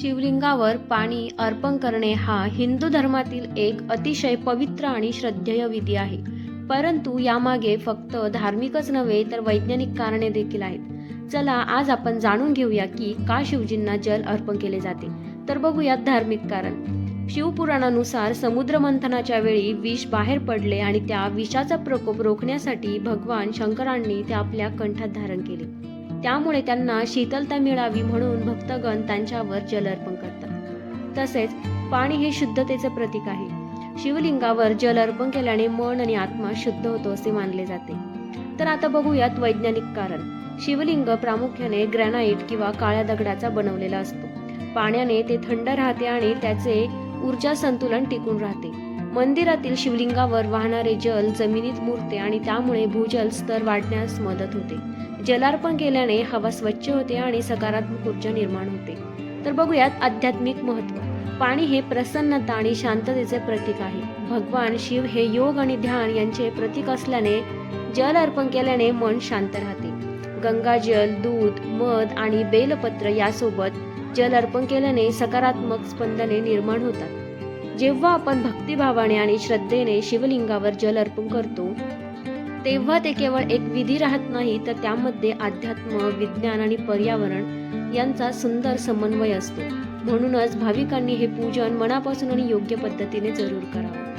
शिवलिंगावर पाणी अर्पण करणे हा हिंदू धर्मातील एक अतिशय पवित्र आणि श्रद्धेय विधी आहे. परंतु यामागे फक्त धार्मिकच नव्हे तर वैज्ञानिक कारणे देखील आहेत. चला आज आपण जाणून घेऊया की का शिवजींना जल अर्पण केले जाते. तर बघूयात धार्मिक कारण. शिवपुराणानुसार समुद्र मंथनाच्या वेळी विष बाहेर पडले आणि त्या विषाचा प्रकोप रोखण्यासाठी भगवान शंकरांनी ते आपल्या कंठात धारण केले. त्यामुळे त्यांना शीतलता मिळावी म्हणून भक्तगण त्यांच्यावर जल अर्पण करतात. तसेच पाणी हे शुद्धतेचे प्रतीक आहे. शिवलिंगावर जल अर्पण केल्याने मन आणि आत्मा शुद्ध होतो असे मानले जाते. तर आता बघूयात वैज्ञानिक कारण. शिवलिंग प्रामुख्याने ग्रॅनाइट किंवा काळ्या दगडाचा बनवलेला असतो. पाण्याने ते थंड राहते आणि त्याचे ऊर्जा संतुलन टिकून राहते. मंदिरातील शिवलिंगावर वाहणारे जल जमिनीत मुरते आणि त्यामुळे भूजल स्तर वाढण्यास मदत होते. जलार्पण केल्याने हवा स्वच्छ होते आणि सकारात्मक ऊर्जा निर्माण होते. तर बघूयात आध्यात्मिक महत्त्व. पाणी हे प्रसन्नता आणि शांततेचे प्रतीक आहे. भगवान शिव हे योग आणि ध्यान यांचे प्रतीक असल्याने जल अर्पण केल्याने मन शांत राहते. गंगाजल दूध मध आणि बेलपत्र यासोबत जल अर्पण केल्याने सकारात्मक स्पंदने निर्माण होतात. जेव्हा आपण भक्तिभावाने आणि श्रद्धेने शिवलिंगावर जल अर्पण करतो तेव्हा ते केवळ एक विधी राहत नाही तर त्यामध्ये अध्यात्म विज्ञान आणि पर्यावरण यांचा सुंदर समन्वय असतो. म्हणूनच भाविकांनी हे पूजन मनापासून आणि योग्य पद्धतीने जरूर करावं.